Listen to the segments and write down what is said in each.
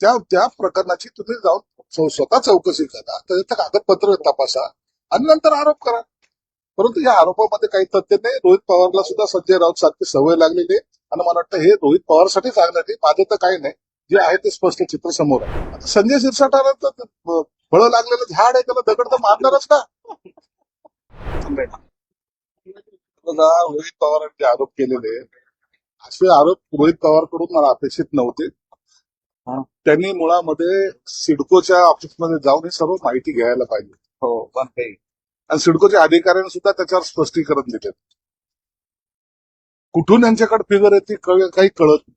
त्या त्या प्रकरणाची तुम्ही जाऊन स्वतः चौकशी करा. त्याचं कागदपत्र तपासा आणि नंतर आरोप करा. परंतु या आरोपामध्ये काही तथ्य नाही. रोहित पवारला सुद्धा संजय राऊत सारखी सवय लागलेली आहे. आणि मला वाटतं हे रोहित पवारसाठी चांगलं नाही माझं तर काही नाही. जे आहे ते स्पष्ट चित्र समोर आहे. आता संजय शिरसाटाला तर फळ फळं लागलेलं झाड आहे. त्याला दगड तर मारणारच का? रोहित पवारांनी आरोप केलेले असे आरोप रोहित पवारकडून मला अपेक्षित नव्हते. त्यांनी मुळामध्ये सिडकोच्या ऑफिसमध्ये जाऊन ही सर्व माहिती घ्यायला पाहिजे. हो पण आणि सिडकोच्या अधिकाऱ्यांनी सुद्धा त्याच्यावर स्पष्टीकरण दिले कुठून यांच्याकडे फिगर येते काही कळत नाही.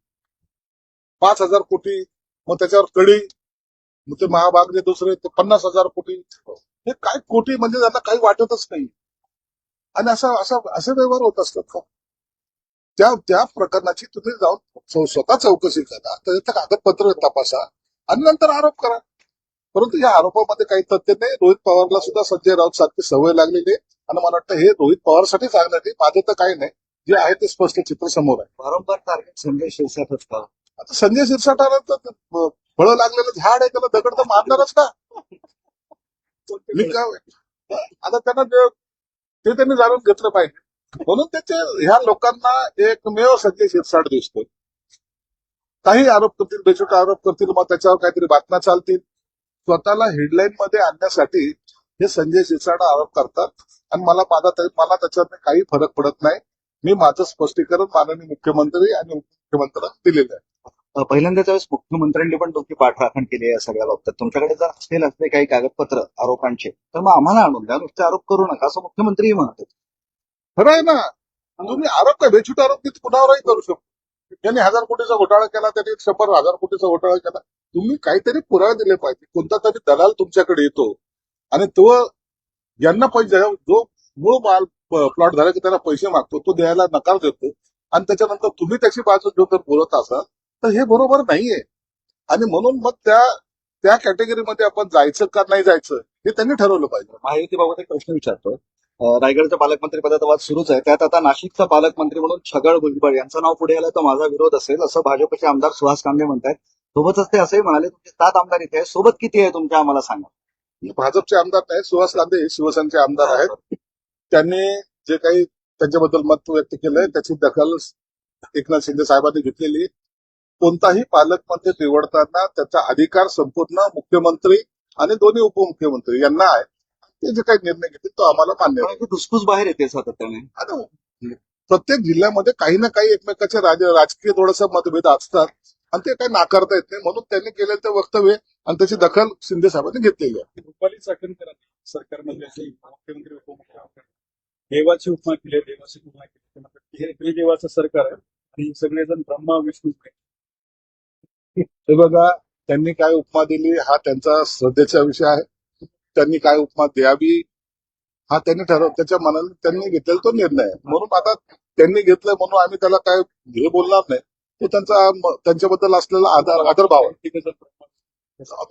पाच हजार कोटी मग त्याच्यावर कडी मग ते महाभाग जे दुसरे ते पन्नास हजार कोटी. हे काय कोटी म्हणजे त्यांना काही वाटतच नाही. आणि असं असं असे व्यवहार होत असतात का? त्या त्या प्रकरणाची तुम्ही जाऊन स्व- स्वतः चौकशी करा. त्याचं कागदपत्र तपासा आणि नंतर आरोप करा. परंतु या आरोपामध्ये काही तथ्य नाही. रोहित पवारला सुद्धा संजय राऊत सारखी सवय लागलेली आहे. आणि मला वाटतं हे रोहित पवारसाठी चांगलं नाही माझं तर काही नाही. जे आहे ते स्पष्ट चित्र समोर आहे. वारंवार टार्गेट संजय शिरसाटच का आता संजय शिरसाटाला तर फळं लागलेलं झाड आहे. त्याला दगड तर मारणारच का? मी काय आता त्यांना ते त्यांनी जाणून घेतलं पाहिजे. म्हणून त्याचे ह्या लोकांना एकमेव संजय शिरसाट दिसतोय. काही आरोप करतील बेछूट आरोप करतील मग त्याच्यावर काहीतरी बातम्या चालतील. स्वतःला हेडलाईन मध्ये आणण्यासाठी हे संजय शिरसाट आरोप करतात. आणि मला माझा मला त्याच्यात काही फरक पडत नाही. मी माझं स्पष्टीकरण माननीय मुख्यमंत्री आणि उपमुख्यमंत्र्यांना दिलेलं आहे. अ, पहिल्यांदाच वेळेस मुख्यमंत्र्यांनी पण तुमची पाठराखण केली आहे सगळ्या बाबतीत. तुमच्याकडे जर असतील असले काही कागदपत्र आरोपांचे तर मग आम्हाला आणून द्या. नुसते आरोप करू नका असं मुख्यमंत्रीही म्हणतात. खरं आहे ना? तुम्ही आरोप काय? बेछूट आरोप कुणावरही करू शकतो. त्यांनी हजार कोटीचा घोटाळा केला त्यांनी शंभर हजार कोटीचा घोटाळा केला. तुम्ही काहीतरी पुरावे दिले पाहिजे. कोणता तरी दलाल तुमच्याकडे येतो आणि तो यांना पैसे जो मूळ माल प्लॉट झाला की त्याला पैसे मागतो तो द्यायला नकार देतो आणि त्याच्यानंतर तुम्ही त्याची बाजू घेऊन जर बोलत असाल तर हे बरोबर नाहीये. आणि म्हणून मग त्या त्या कॅटेगरीमध्ये आपण जायचं का नाही जायचं हे त्यांनी ठरवलं पाहिजे. माहितीबाबत एक प्रश्न विचारतो रायगडच्या पालकमंत्री पदाचा वाद सुरूच आहे. त्यात आता नाशिकचा पालकमंत्री म्हणून छगळ भुजबळ यांचं नाव पुढे आलं तर माझा विरोध असेल असं भाजपचे आमदार सुहास कांबे म्हणतात सोबतच ते असंही म्हणाले तुमचे सात आमदार इथे आहे सोबत किती आहे तुमच्या आम्हाला सांगा. भाजपचे आमदार नाही सुहास लांदे शिवसेनेचे आमदार आहेत. त्यांनी जे काही त्यांच्याबद्दल मत व्यक्त केलंय त्याची दखल एकनाथ शिंदे साहेबांनी घेतलेली कोणताही पालकमंत्री निवडताना त्याचा अधिकार संपूर्ण मुख्यमंत्री आणि दोन्ही उपमुख्यमंत्री यांना आहे. ते जे काही निर्णय घेतील तो आम्हाला मान्य आहे धुसफूस बाहेर येते सातत्याने. आता प्रत्येक जिल्ह्यामध्ये काही ना काही एकमेकाचे राज- राजकीय थोडंसं मतभेद असतात आणि ते काही नाकारता येत नाही. म्हणून त्यांनी केलेलं ते वक्तव्य आणि त्याची दखल शिंदे साहेबांनी घेतलेली आहे. रुपाली चाकणकरांनी सरकारमध्ये असे मुख्यमंत्री उपमुख्यमंत्री देवाची उपमा केली आहे, देवाची उपमा केली. आहे. हे हे देवाचं सरकार आहे आणि सगळेजण ब्रह्मा विष्णू. आहेत. हे बघा त्यांनी काय उपमा दिली हा त्यांचा श्रद्धेचा विषय आहे. त्यांनी काय उपमा द्यावी हा त्यांनी ठरव त्याच्या मनाने त्यांनी घेतलेला तो निर्णय आहे. म्हणून आता त्यांनी घेतलं म्हणून आम्ही त्याला काय हे बोलणार नाही. तो त्यांचा त्यांच्याबद्दल असलेला आदर आदरभाव आहे.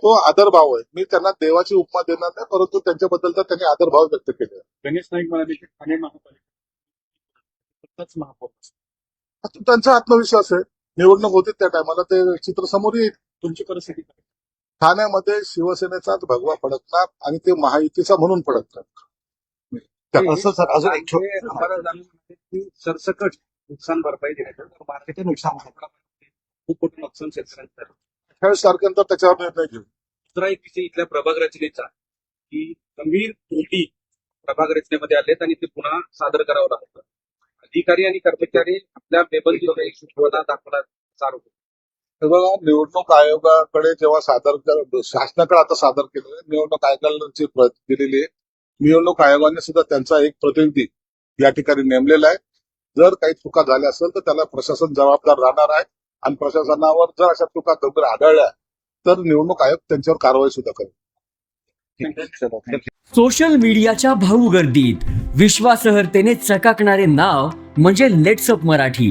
तो आदरभाव आहे. मी त्यांना देवाची उपमा देणार नाही परंतु त्यांच्याबद्दल तर त्यांनी आदरभाव व्यक्त केले गणेश नाईक म्हणाले की ठाणे महापालिका महापौर त्यांचा आत्मविश्वास आहे. निवडणूक होती त्या टायमाला ते चित्र समोर येईल. तुमची परिस्थिती ठाण्यामध्ये शिवसेनेचाच भगवा फडकणार आणि ते महायुतीचा म्हणून फडकणार असं सर अजून एक छोट- सरसकट नुकसान भरपाई नुकसान. खूप मोठं नुकसान शेतकऱ्यांचं. अठ्ठावीस तारखेनंतर त्याच्यावर निर्णय घेऊ. दुसरा एक विषय इथल्या प्रभाग रचनेचा की गंभीर त्रुटी प्रभाग रचनेमध्ये आलेत आणि ते पुन्हा सादर करावं लागतं. अधिकारी आणि कर्मचारी आपल्या बेबंदीपणा दाखवला चालू हे बघा निवडणूक आयोगाकडे जेव्हा सादर कर शासनाकडे आता सादर केलं निवडणूक आयोगाची प्रत दिलेली आहे. निवडणूक आयोगाने सुद्धा त्यांचा एक प्रतिनिधी या ठिकाणी नेमलेला आहे. जर काही चुका झाल्या असेल तर त्याला प्रशासन जबाबदार राहणार आहे. आणि प्रशासनावर जर अशा चुका गंभीर आढळल्या तर निवडणूक आयोग त्यांच्यावर कारवाई सुद्धा करेल. सोशल मीडियाच्या भाऊ गर्दीत विश्वासार्हतेने चकाकणारे नाव म्हणजे लेट्सअप मराठी.